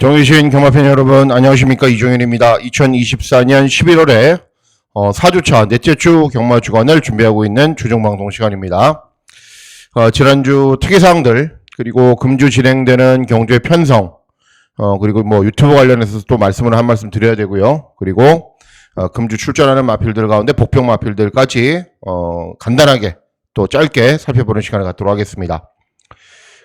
정의신 경마팬 여러분 안녕하십니까 이종현입니다. 2024년 11월에 어, 4주차 넷째 주 경마 주간을 준비하고 있는 주종방송 시간입니다. 어, 지난주 특이사항들 그리고 금주 진행되는 경주의 편성 어, 그리고 뭐 유튜브 관련해서 또 말씀을 한 말씀 드려야 되고요. 그리고 어, 금주 출전하는 마필들 가운데 복병 마필들까지 어, 간단하게 또 짧게 살펴보는 시간을 갖도록 하겠습니다.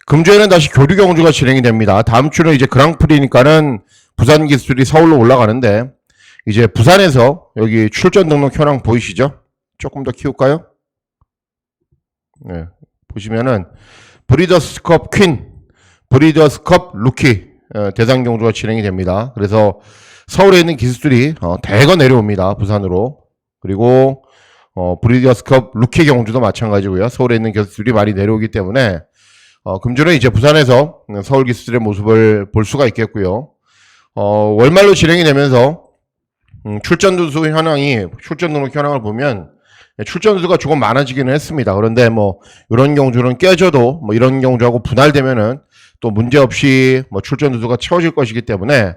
금주에는 다시 교류 경주가 진행이 됩니다. 다음 주는 이제 그랑프리니까는 부산 기술이 서울로 올라가는데 이제 부산에서 여기 출전 등록 현황 보이시죠? 조금 더 키울까요? 네, 보시면은 브리더스컵 퀸, 브리더스컵 루키 어, 대상 경주가 진행이 됩니다. 그래서 서울에 있는 기술들이 어, 대거 내려옵니다. 부산으로. 그리고 어, 브리더스컵 루키 경주도 마찬가지고요. 서울에 있는 기술들이 많이 내려오기 때문에 어, 금주는 이제 부산에서 서울 기수들의 모습을 볼 수가 있겠고요. 어, 월말로 진행이 되면서 음, 출전 두수 현황이 출전 등록 현황을 보면 출전 수가 조금 많아지기는 했습니다. 그런데 뭐 이런 경주는 깨져도 뭐 이런 경주하고 분할되면은 또 문제 없이 뭐 출전 두수가 채워질 것이기 때문에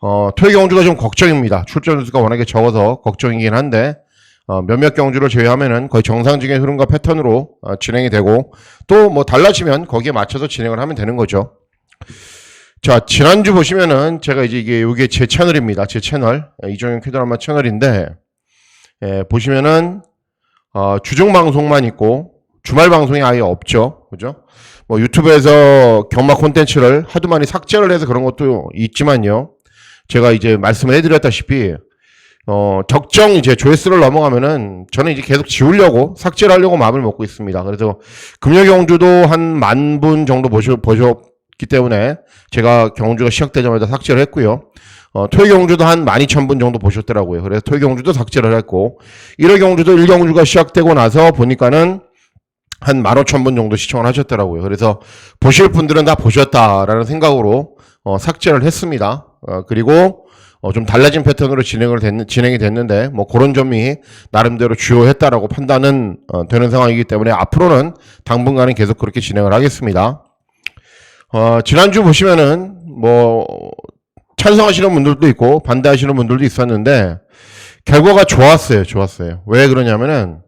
어, 토요 경주가 좀 걱정입니다. 출전 두수가 워낙에 적어서 걱정이긴 한데 어, 몇몇 경주를 제외하면은 거의 정상적인 흐름과 패턴으로 어, 진행이 되고 또 뭐 달라지면 거기에 맞춰서 진행을 하면 되는 거죠. 자 지난주 보시면은 제가 이제 이게 이게 제 채널입니다. 제 채널 예, 이종현 퀴드라마 채널인데 예, 보시면은 어, 주중 방송만 있고 주말 방송이 아예 없죠. 그죠? 뭐 유튜브에서 경마 콘텐츠를 하도 많이 삭제를 해서 그런 것도 있지만요. 제가 이제 말씀을 해드렸다시피 어, 적정 이제 조회수를 넘어가면은 저는 이제 계속 지우려고 삭제를 하려고 마음을 먹고 있습니다. 그래서 금요 경주도 한 만 분 정도 보셔, 보셨기 때문에 제가 경주가 시작되자마자 삭제를 했고요. 어, 토요 경주도 한 12,000분 정도 보셨더라고요. 그래서 토요 경주도 삭제를 했고, 1월 경주도 1경주가 시작되고 나서 보니까는 한 15,000분 정도 시청을 하셨더라고요. 그래서 보실 분들은 다 보셨다라는 생각으로 어, 삭제를 했습니다. 어, 그리고 어, 좀 달라진 패턴으로 진행을 됐, 진행이 됐는데 뭐 그런 점이 나름대로 주요했다라고 판단은 어, 되는 상황이기 때문에 앞으로는 당분간은 계속 그렇게 진행을 하겠습니다. 어, 지난주 보시면은 뭐 찬성하시는 분들도 있고 반대하시는 분들도 있었는데 결과가 좋았어요. 좋았어요. 왜 그러냐면은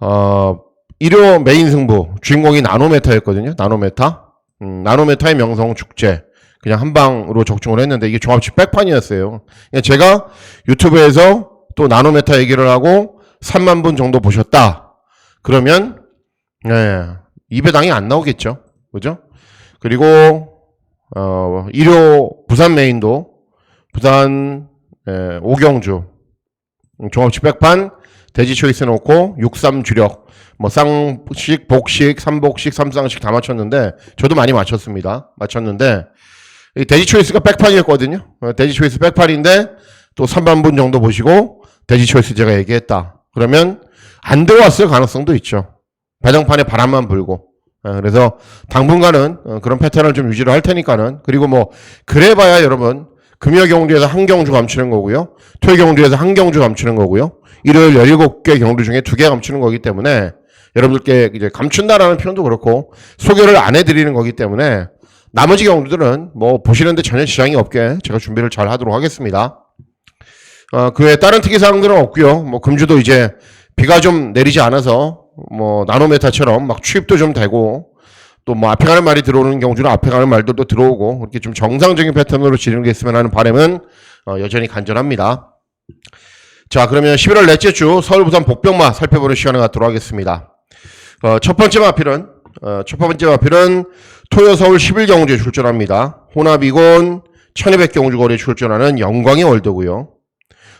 어, 1호 메인 승부 주인공이 나노메타였거든요. 나노메타. 음, 나노메타의 명성 축제. 그냥 한 방으로 적중을 했는데 이게 종합식 백판이었어요. 그냥 제가 유튜브에서 또 나노메타 얘기를 하고 3만 분 정도 보셨다. 그러면 예, 입에당이 안 나오겠죠. 그죠? 그리고 어, 1호 부산 메인도 부산 예, 오경주 음, 종합식 백판 돼지 초이스 놓고 63 주력 뭐 쌍식, 복식, 삼복식, 삼쌍식 다 맞췄는데 저도 많이 맞췄습니다. 맞췄는데 이 돼지 초이스가 백판이었거든요. 어, 돼지 초이스 백판인데 또 3만 분 정도 보시고 돼지 초이스 제가 얘기했다. 그러면 안 들어왔을 가능성도 있죠. 배당판에 바람만 불고. 어, 그래서 당분간은 어, 그런 패턴을 좀 유지를 할 테니까는 그리고 뭐 그래봐야 여러분 금요 경주에서 한 경주 감추는 거고요. 토요 경주에서 한 경주 감추는 거고요. 일요일 17개 경주 중에 두 개 감추는 거기 때문에 여러분들께 이제 감춘다라는 표현도 그렇고 소개를 안 해드리는 거기 때문에 나머지 경주들은 뭐 보시는데 전혀 지장이 없게 제가 준비를 잘 하도록 하겠습니다. 어, 그 외에 다른 특이 사항들은 없고요. 뭐 금주도 이제 비가 좀 내리지 않아서 뭐 나노메타처럼 막 추입도 좀 되고 또 뭐 앞에 가는 말이 들어오는 경주는 앞에 가는 말들도 들어오고 이렇게 좀 정상적인 패턴으로 진행됐으면 하는 바람은 어, 여전히 간절합니다. 자 그러면 11월 넷째 주 서울 부산 복병마 살펴보는 시간을 갖도록 하겠습니다. 어, 첫 번째 마필은 어, 첫 번째 마필은 토요 서울 11경주에 출전합니다. 혼합이곤 1200 경주 거리에 출전하는 영광의 월드고요.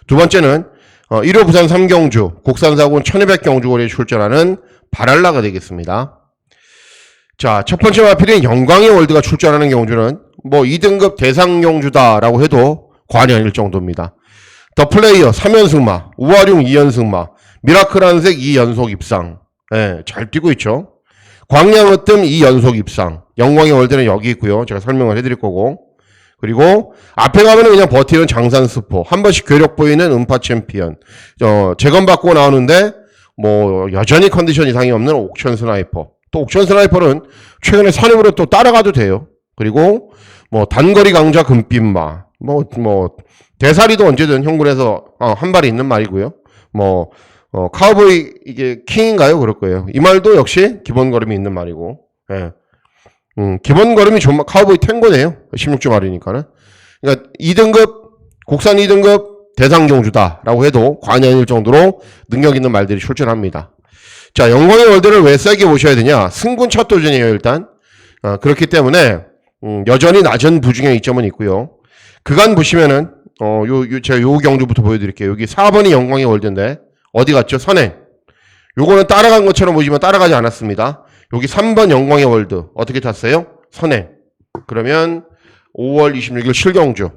두 번째는 어, 1호 부산 3경주 곡산사군 1200 경주 거리에 출전하는 바랄라가 되겠습니다. 자, 첫 번째 마필인 영광의 월드가 출전하는 경주는 뭐 2등급 대상 경주다라고 해도 과언이 아닐 정도입니다. 더 플레이어 3연승마, 우아룡 2연승마, 미라클 한색 2연속 입상. 예, 잘 뛰고 있죠. 광양어뜸 2연속 입상. 영광의 월드는 여기 있고요. 제가 설명을 해드릴 거고. 그리고 앞에 가면 그냥 버티는 장산 스포. 한 번씩 괴력 보이는 음파 챔피언. 어, 재건받고 나오는데 뭐 여전히 컨디션 이상이 없는 옥션 스나이퍼. 또 옥션 스나이퍼는 최근에 선임으로 또 따라가도 돼요. 그리고 뭐 단거리 강자 금빛마 뭐 뭐 대사리도 언제든 형군에서 어, 한 발이 있는 말이고요. 뭐 어, 카우보이 이게 킹인가요? 그럴 거예요. 이 말도 역시 기본 걸음이 있는 말이고. 예. 음, 기본 걸음이 좋은 말, 카우보이 탱고네요. 16주 말이니까는. 그러니까 2등급 국산 2등급 대상 경주다라고 해도 과언일 정도로 능력 있는 말들이 출전합니다. 자, 영광의 월드를 왜 세게 보셔야 되냐? 승군 첫 도전이에요, 일단. 어, 그렇기 때문에 음, 여전히 낮은 부중의 이점은 있고요. 그간 보시면은 어, 요, 요 제가 요 경주부터 보여드릴게요. 여기 4번이 영광의 월드인데 어디 갔죠? 선행. 요거는 따라간 것처럼 보이지만 따라가지 않았습니다. 여기 3번 영광의 월드 어떻게 탔어요? 선행. 그러면 5월 26일 실경주.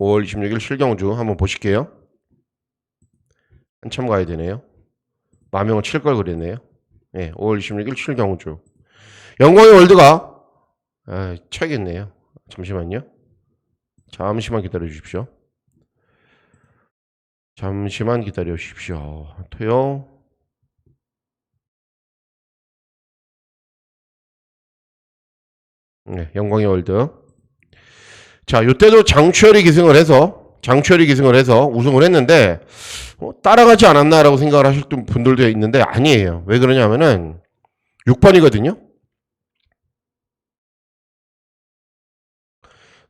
5월 26일 실경주 한번 보실게요. 한참 가야 되네요. 마명은 칠걸 그랬네요. 네, 5월 26일 실경주. 영광의 월드가 아, 쳐야겠네요. 잠시만요. 잠시만 기다려 주십시오. 잠시만 기다려 주십시오. 토요. 네, 영광의 월드. 자, 요때도 장추열이 기승을 해서 장추열이 기승을 해서 우승을 했는데 어, 따라가지 않았나라고 생각을 하실 분들도 있는데 아니에요. 왜 그러냐면은 6번이거든요.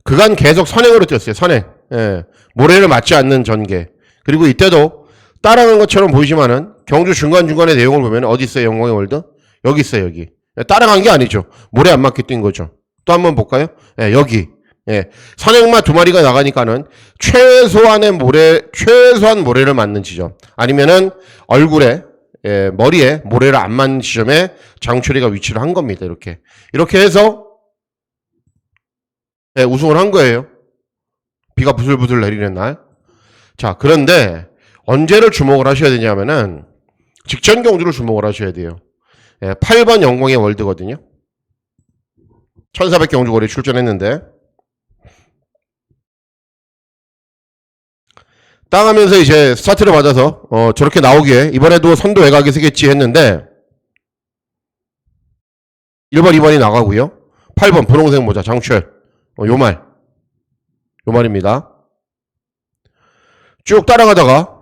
그간 계속 선행으로 뛰었어요. 선행. 예. 모래를 맞지 않는 전개. 그리고 이때도 따라가는 것처럼 보이지만은 경주 중간중간의 내용을 보면 어디 있어요? 영광의 월드? 여기 있어요, 여기. 예, 따라간 게 아니죠. 모래 안 맞게 뛴 거죠. 또 한번 볼까요? 예, 여기. 예. 선행마 두 마리가 나가니까는 최소한의 모래, 최소한 모래를 맞는 지점. 아니면은 얼굴에, 예, 머리에 모래를 안 맞는 지점에 장추리가 위치를 한 겁니다. 이렇게. 이렇게 해서 예, 우승을 한 거예요. 비가 부슬부슬 내리는 날. 자, 그런데 언제를 주목을 하셔야 되냐면은 직전 경주를 주목을 하셔야 돼요. 예, 8번 영광의 월드거든요. 1400 경주 거리 출전했는데 땅하면서 이제 스타트를 맞아서 어, 저렇게 나오기에 이번에도 선도 외곽이 서겠지 했는데 1번, 2번이 나가고요. 8번 분홍색 모자 장추열 어, 요 말. 요 말입니다. 쭉 따라가다가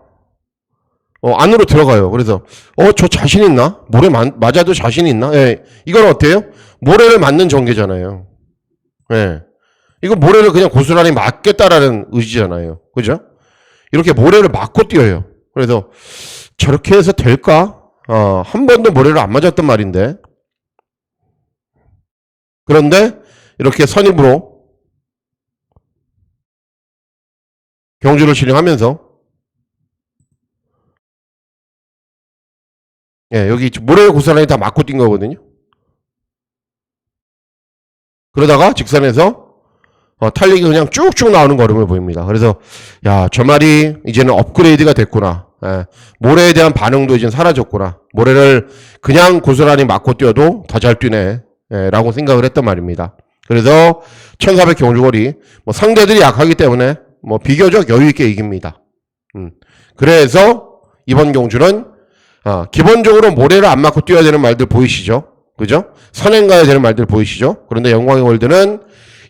어, 안으로 들어가요. 그래서 어, 저 자신 있나? 모래 마, 맞아도 자신 있나? 예. 이건 어때요? 모래를 맞는 전개잖아요. 예. 이거 모래를 그냥 고스란히 맞겠다라는 의지잖아요. 그죠? 이렇게 모래를 맞고 뛰어요. 그래서 저렇게 해서 될까? 어, 한 번도 모래를 안 맞았단 말인데. 그런데 이렇게 선입으로 경주를 진행하면서 예, 여기 모래 고스란히 다 맞고 뛴 거거든요. 그러다가 직선에서 어, 탄력이 그냥 쭉쭉 나오는 걸음을 보입니다. 그래서 야, 저 말이 이제는 업그레이드가 됐구나. 예, 모래에 대한 반응도 이제 사라졌구나. 모래를 그냥 고스란히 맞고 뛰어도 더 잘 뛰네. 예, 라고 생각을 했단 말입니다. 그래서 1400 경주거리 뭐 상대들이 약하기 때문에 뭐 비교적 여유 있게 이깁니다. 음. 그래서 이번 경주는 어, 기본적으로 모래를 안 맞고 뛰어야 되는 말들 보이시죠? 그죠? 선행 가야 되는 말들 보이시죠? 그런데 영광의 월드는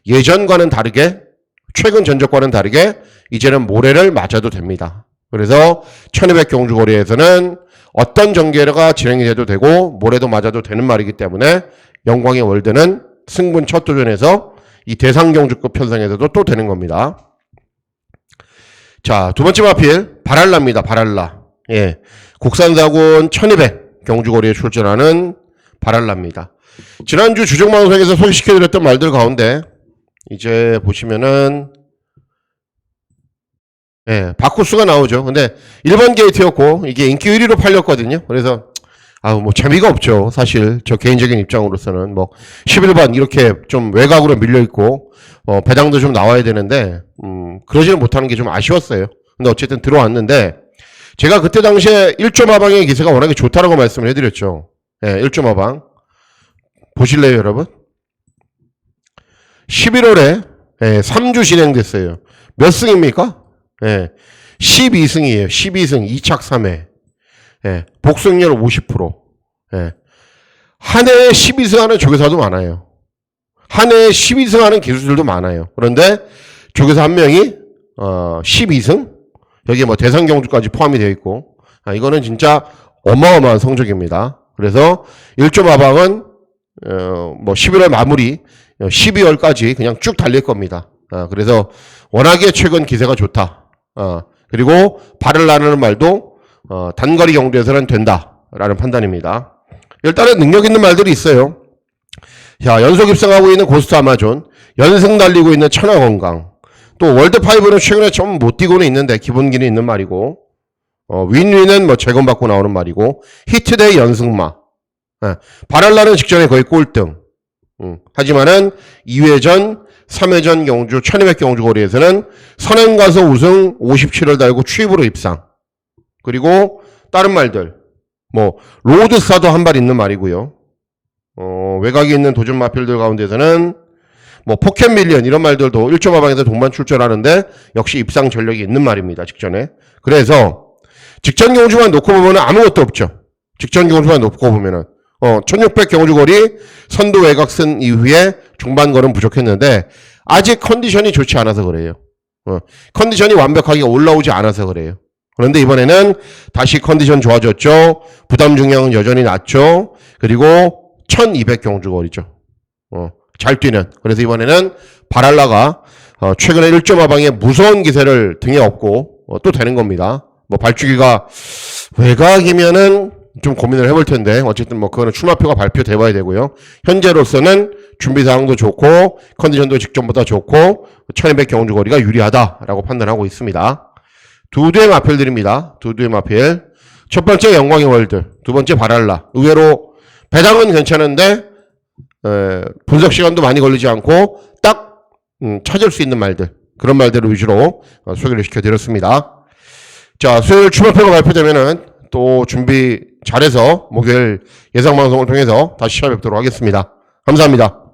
예전과는 다르게 최근 전적과는 다르게 이제는 모래를 맞아도 됩니다. 그래서 1200 경주 거리에서는 어떤 전개가 진행이 돼도 되고 모래도 맞아도 되는 말이기 때문에 영광의 월드는 승분 첫 도전에서 이 대상 경주급 편성에서도 또 되는 겁니다. 자, 두 번째 마필 바랄라입니다. 바랄라. 예. 국산사군 1200 경주거리에 출전하는 바랄라입니다. 지난주 주정방송에서 소개시켜드렸던 말들 가운데 이제 보시면은 예, 바쿠스가 나오죠. 근데 1번 게이트였고 이게 인기 1위로 팔렸거든요. 그래서 아우 뭐 재미가 없죠. 사실 저 개인적인 입장으로서는 뭐 11번 이렇게 좀 외곽으로 밀려 있고 어, 배당도 좀 나와야 되는데 음, 그러지는 못하는 게 좀 아쉬웠어요. 근데 어쨌든 들어왔는데 제가 그때 당시에 1조 마방의 기세가 워낙에 좋다라고 말씀을 해드렸죠. 예, 1조 마방 보실래요, 여러분? 11월에 예, 3주 진행됐어요. 몇 승입니까? 예, 12승이에요. 12승 2착 3회. 예, 복승률 50%. 예. 한 해에 12승 하는 조교사도 많아요. 한 해에 12승 하는 기수들도 많아요. 그런데 조교사 한 명이 어, 12승 여기에 뭐 대상 경주까지 포함이 되어 있고 아, 이거는 진짜 어마어마한 성적입니다. 그래서 1조 마방은 어, 뭐 11월 마무리 12월까지 그냥 쭉 달릴 겁니다. 아, 그래서 워낙에 최근 기세가 좋다. 어, 그리고 발을 나르는 말도 어, 단거리 경주에서는 된다라는 판단입니다. 일단은 능력 있는 말들이 있어요. 자, 연속 입상하고 있는 고스트 아마존, 연승 달리고 있는 천하 건강, 또 월드파이브는 최근에 좀 못 뛰고는 있는데 기본기는 있는 말이고, 어, 윈윈은 뭐 재건받고 나오는 말이고, 히트데이 연승마, 예, 바랄라는 직전에 거의 꼴등. 음, 하지만은 2회전, 3회전 경주, 1200 경주 거리에서는 선행 가서 우승 57을 달고 취입으로 입상. 그리고 다른 말들, 뭐 로드사도 한 발 있는 말이고요. 어, 외곽에 있는 도전 마필들 가운데서는 뭐 포켓 밀리언 이런 말들도 1조 마방에서 동반 출전하는데 역시 입상 전력이 있는 말입니다. 직전에. 그래서 직전 경주만 놓고 보면 아무것도 없죠. 직전 경주만 놓고 보면은 어, 1600 경주 거리 선두 외곽선 이후에 중반 걸음 부족했는데 아직 컨디션이 좋지 않아서 그래요. 어, 컨디션이 완벽하게 올라오지 않아서 그래요. 그런데 이번에는 다시 컨디션 좋아졌죠. 부담 중량은 여전히 낮죠. 그리고 1200 경주 거리죠. 어, 잘 뛰는. 그래서 이번에는 바랄라가 어, 최근에 1점 하방에 무서운 기세를 등에 업고 어, 또 되는 겁니다. 뭐 발주기가 외곽이면은 좀 고민을 해볼 텐데 어쨌든 뭐 그거는 출마표가 발표돼 봐야 되고요. 현재로서는 준비 상황도 좋고 컨디션도 직전보다 좋고 1200 경주 거리가 유리하다라고 판단하고 있습니다. 두 대의 마필들입니다. 두 대의 마필. 첫 번째 영광의 월드, 두 번째 바랄라. 의외로 배당은 괜찮은데 에, 분석 시간도 많이 걸리지 않고 딱 음, 찾을 수 있는 말들 그런 말들을 위주로 어, 소개를 시켜드렸습니다. 자 수요일 출발표가 발표되면은 또 준비 잘해서 목요일 예상 방송을 통해서 다시 찾아뵙도록 하겠습니다. 감사합니다.